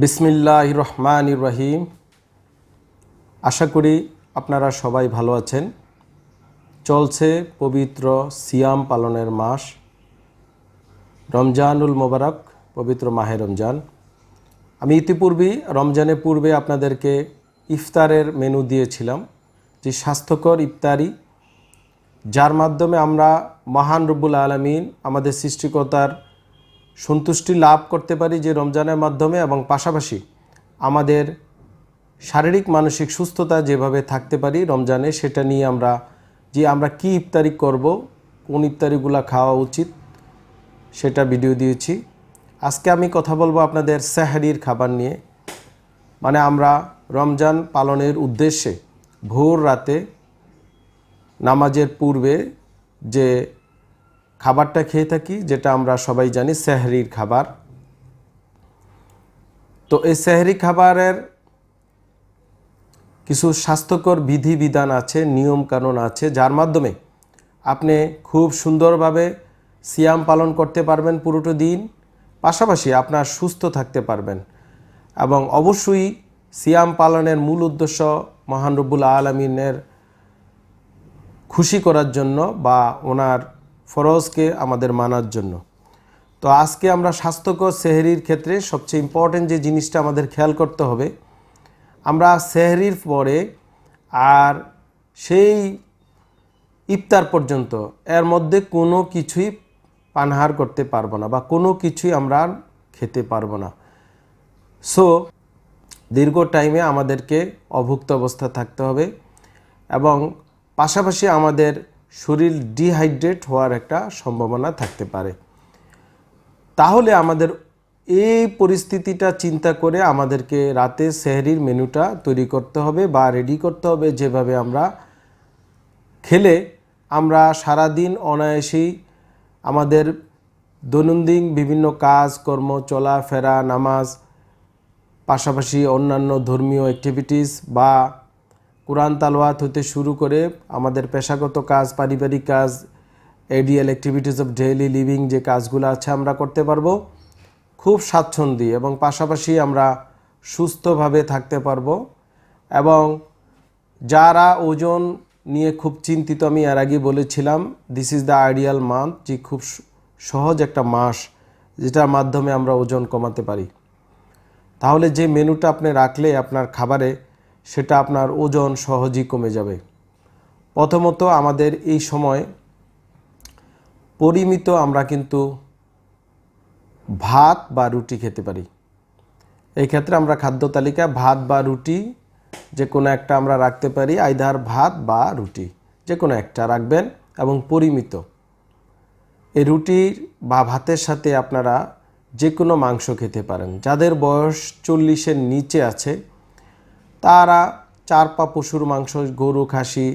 বিসমিল্লাহ রহমান রহিম। আশা করি আপনারা সবাই ভালো আছেন। চলছে পবিত্র সিয়াম পালনের মাস। রমজানুল মোবারক, পবিত্র মাহে রমজান। আমি ইতিপূর্বেই রমজানের পূর্বে আপনাদেরকে ইফতারের মেনু দিয়েছিলাম, যে স্বাস্থ্যকর ইফতারি। যার মাধ্যমে আমরা মহান রব্বুল আলমিন আমাদের সৃষ্টিকর্তার সন্তুষ্টি লাভ করতে পারি যে রমজানের মাধ্যমে এবং পাশাপাশি আমাদের শারীরিক, মানসিক সুস্থতা যেভাবে থাকতে পারি রমজানে, সেটা নিয়ে আমরা যে আমরা কি ইফতারি করব, কোন ইফতারিগুলো খাওয়া উচিত, সেটা ভিডিও দিয়েছি। আজকে আমি কথা বলব আপনাদের সেহারির খাবার নিয়ে। মানে আমরা রমজান পালনের উদ্দেশ্যে ভোর রাতে নামাজের পূর্বে যে খাবারটা খেয়ে থাকি, যেটা আমরা সবাই জানি সেহরির খাবার। তো এই সেহরি খাবারের কিছু স্বাস্থ্যকর বিধিবিধান আছে নিয়ম কানুন আছে, যার মাধ্যমে আপনি খুব সুন্দরভাবে সিয়াম পালন করতে পারবেন পুরোটা দিন। পাশাপাশি আপনার সুস্থ থাকতে পারবেন। এবং অবশ্যই সিয়াম পালনের মূল উদ্দেশ্য মহান রব্বুল আলমিনের খুশি করার জন্য বা ওনার ফরজকে আমাদের মানার জন্য। তো আজকে আমরা স্বাস্থ্যকর সেহরির ক্ষেত্রে সবচেয়ে ইম্পর্টেন্ট যে জিনিসটা আমাদের খেয়াল করতে হবে, আমরা সেহরির পরে আর সেই ইফতার পর্যন্ত এর মধ্যে কোনো কিছুই পানহার করতে পারব না বা কোনো কিছুই আমরা খেতে পারব না। সো দীর্ঘ টাইমে আমাদেরকে অভুক্ত অবস্থা থাকতে হবে এবং পাশাপাশি আমাদের শরীর ডিহাইড্রেট হওয়ার একটা সম্ভাবনা থাকতে পারে। তাহলে আমাদের এই পরিস্থিতিটা চিন্তা করে আমাদেরকে রাতে সেহরির মেনুটা তৈরি করতে হবে বা রেডি করতে হবে যেভাবে আমরা খেলে আমরা সারাদিন অনায়াসেই আমাদের দৈনন্দিন বিভিন্ন কাজ, কর্ম, চলাফেরা, নামাজ, পাশাপাশি অন্যান্য ধর্মীয় অ্যাক্টিভিটিস বা কোরআন তালোয়াত হতে শুরু করে আমাদের পেশাগত কাজ, পারিবারিক কাজ ADL activities of daily living যে কাজগুলো আছে আমরা করতে পারব, খুব স্বাচ্ছন্দ্যী এবং পাশাপাশি আমরা সুস্থভাবে থাকতে পারব এবং যারা ওজন নিয়ে খুব চিন্তিত, আমি এর আগে বলেছিলাম this is the ideal month যে খুব সহজ একটা মাস, যেটার মাধ্যমে আমরা ওজন কমাতে পারি। তাহলে যে মেনুটা আপনি রাখলে আপনার খাবারে সেটা আপনার ওজন সহজেই কমে যাবে। প্রথমত আমাদের এই সময় পরিমিত আমরা কিন্তু ভাত বা রুটি খেতে পারি। এই ক্ষেত্রে আমরা খাদ্য তালিকায় ভাত বা রুটি যে কোনো একটা আমরা রাখতে পারি, আইদার ভাত বা রুটি যে কোনো একটা রাখবেন এবং পরিমিত। এই রুটির বা ভাতের সাথে আপনারা যে কোনো মাংস খেতে পারেন। যাদের বয়স চল্লিশের নিচে আছে তারা চার পা পশুর মাংস, গরু, খাসি,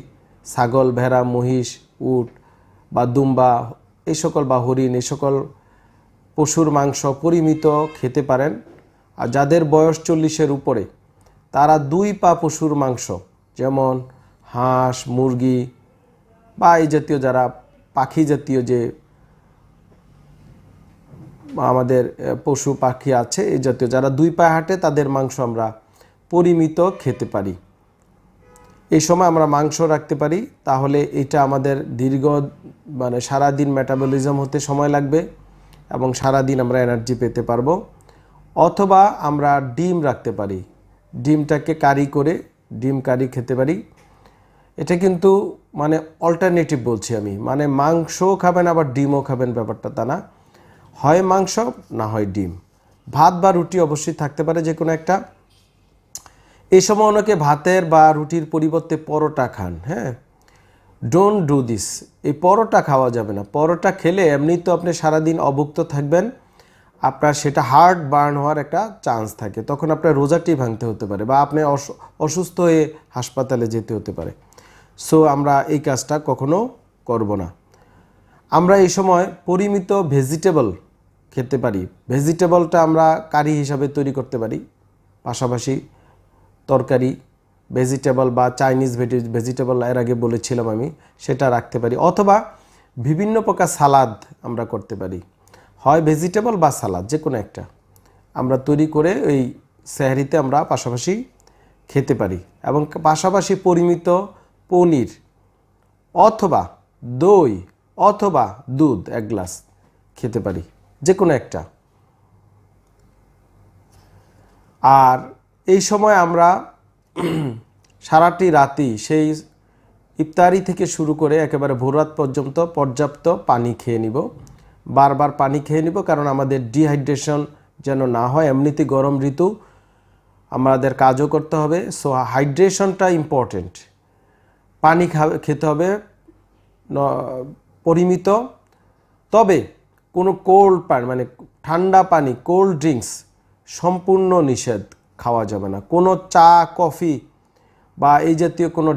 ছাগল, ভেড়া, মহিষ, উট বা দুম্বা এই সকল বা হরিণ এই সকল পশুর মাংস পরিমিত খেতে পারেন। আর যাদের বয়স চল্লিশের উপরে, তারা দুই পা পশুর মাংস, যেমন হাঁস, মুরগি বা এই জাতীয় যারা পাখি জাতীয় যে আমাদের পশু পাখি আছে, এই জাতীয় যারা দুই পায়ে হাঁটে, তাদের মাংস আমরা পরিমিত খেতে পারি। এই সময় আমরা মাংস রাখতে পারি, তাহলে এটা আমাদের দীর্ঘ মানে সারাদিন মেটাবলিজম হতে সময় লাগবে এবং সারাদিন আমরা এনার্জি পেতে পারব। অথবা আমরা ডিম রাখতে পারি। ডিমটাকে কারি করে ডিম কারি খেতে পারি। এটা কিন্তু মানে অল্টারনেটিভ বলছি আমি। মানে মাংসও খাবেন, আবার ডিমও খাবেন ব্যাপারটা তা না। হয় মাংস, না হয় ডিম। ভাত বা রুটি অবশ্যই থাকতে পারে যে কোনো একটা। এই সময় অনেকে ভাতের বা রুটির পরিবর্তে পরোটা খান হ্যাঁ? ডোন্ট ডু দিস এই পরোটা খাওয়া যাবে না। পরোটা খেলে এমনি তো আপনি সারাদিন অভুক্ত থাকবেন। আপনার সেটা হার্ট বার্ন হওয়ার একটা চান্স থাকে। তখন আপনার রোজাটি ভাঙতে হতে পারে বা আপনি অসুস্থ হয়ে হাসপাতালে যেতে হতে পারে। সো আমরা এই কাজটা কখনো করব না। আমরা এই সময় পরিমিত ভেজিটেবল খেতে পারি। ভেজিটেবলটা আমরা কারি হিসাবে তৈরি করতে পারি। পাশাপাশি তরকারি ভেজিটেবল বা চাইনিজ ভেজিটেবল এর আগে বলেছিলাম আমি, সেটা রাখতে পারি। অথবা বিভিন্ন প্রকার সালাদ আমরা করতে পারি। হয় ভেজিটেবল বা সালাদ যে কোনো একটা। আমরা তৈরি করে ওই সেহারিতে আমরা পাশাপাশি খেতে পারি। এবং পাশাপাশি পরিমিত পনির অথবা দই অথবা দুধ এক গ্লাস খেতে পারি। যে কোনো একটা। আর এই সময় আমরা সারাটি রাতি সেই ইফতারি থেকে শুরু করে একেবারে ভোররাত পর্যন্ত পর্যাপ্ত পানি খেয়ে নিব। বারবার পানি খেয়ে নিব কারণ আমাদের ডিহাইড্রেশন যেন না হয়। এমনিতে গরম ঋতু, আমাদের কাজও করতে হবে। সো হাইড্রেশনটা ইম্পর্টেন্ট পানি খেতে হবে পরিমিত। তবে কোনো কোল্ড পানি মানে ঠান্ডা পানি কোল্ড ড্রিঙ্কস সম্পূর্ণ নিষেধ। খাওয়া যাবে না। কোনো চা, কফি বা এই জাতীয় কোনো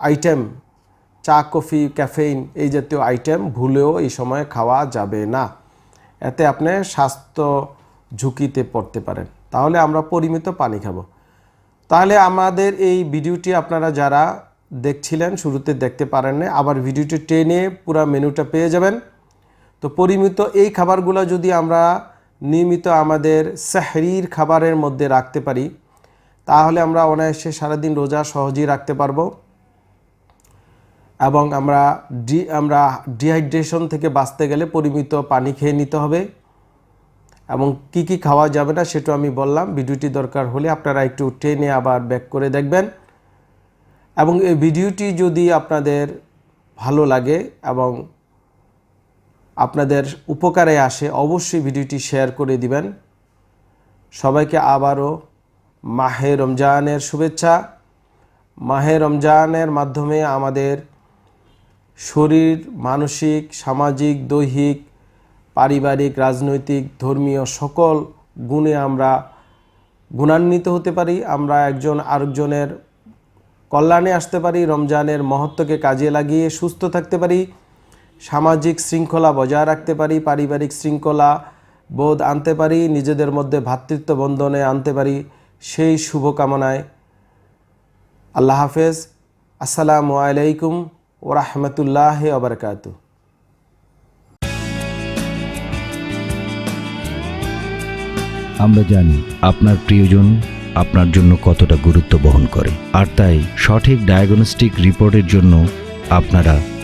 আইটেম, চা, কফি, ক্যাফেইন এই জাতীয় আইটেম ভুলেও এই সময় খাওয়া যাবে না। এতে আপনি স্বাস্থ্য ঝুঁকিতে পড়তে পারেন। তাহলে আমরা পরিমিত পানি খাব। তাহলে আমাদের এই ভিডিওটি আপনারা যারা দেখছিলেন, শুরুতে দেখতে পারেন না আবার ভিডিওটি টেনে পুরো মেনুটা পেয়ে যাবেন। তো পরিমিত এই খাবারগুলো যদি আমরা নিয়মিত আমাদের সাহরির খাবারের মধ্যে রাখতে পারি, তাহলে আমরা অনায়াসে সারাদিন রোজা সহজেই রাখতে পারব। এবং আমরা ডি, আমরা ডিহাইড্রেশন থেকে বাঁচতে গেলে পরিমিত পানি খেয়ে নিতে হবে। এবং কি কি খাওয়া যাবে না সেটা আমি বললাম, ভিডিওটি দরকার হলে আপনারা একটু টেনে আবার ব্যাক করে দেখবেন। এবং এই ভিডিওটি যদি আপনাদের ভালো লাগে এবং আপনাদের উপকারে আসে, অবশ্যই ভিডিওটি শেয়ার করে দিবেন। সবাইকে আবারও মাহে রমজানের শুভেচ্ছা। মাহে রমজানের মাধ্যমে আমাদের শরীর, মানসিক, সামাজিক, দৈহিক, পারিবারিক, রাজনৈতিক, ধর্মীয় সকল গুণে আমরা গুণান্বিত হতে পারি। আমরা একজন আরেকজনের কল্যাণে আসতে পারি, রমজানের মহত্বকে কাজে লাগিয়ে সুস্থ থাকতে পারি। সামাজিক শৃঙ্খলা বজায় রাখতে পারি, পারিবারিক শৃঙ্খলা বোধ আনতে পারি, নিজেদের মধ্যে ভ্রাতৃত্ব বন্ধনে আনতে পারি। সেই শুভকামনায় আল্লাহ হাফেজ। আসসালামু আলাইকুম ওরহমতুল্লাহ ওবরকাতু আমরা জানি আপনার প্রিয়জন আপনার জন্য কতটা গুরুত্ব বহন করে, আর তাই সঠিক ডায়াগনস্টিক রিপোর্টের জন্য আপনারা